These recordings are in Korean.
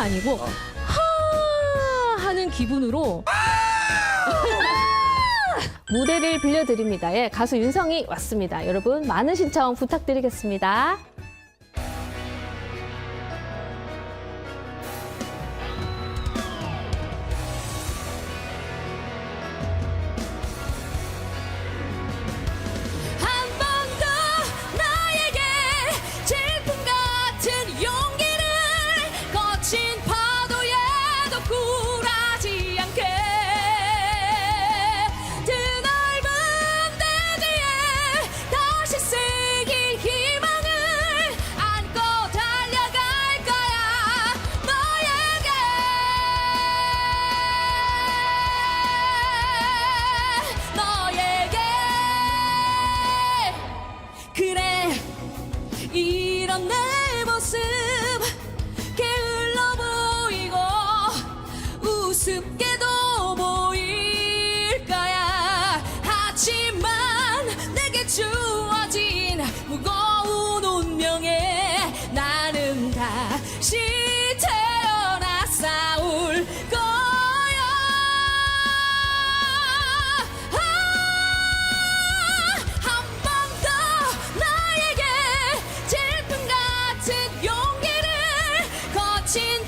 아니고 하 하는 기분으로 무대를 빌려드립니다. 예, 가수 윤성이 왔습니다. 여러분 많은 신청 부탁드리겠습니다. 태어나 싸울 거야. 아, 한번 더 나에게 질풍 같은 용기를 거친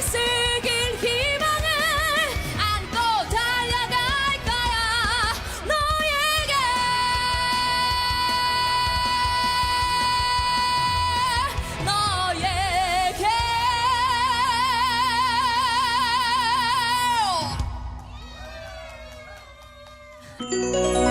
슬길 희망을 안고 달려갈 거야 너에게. thank you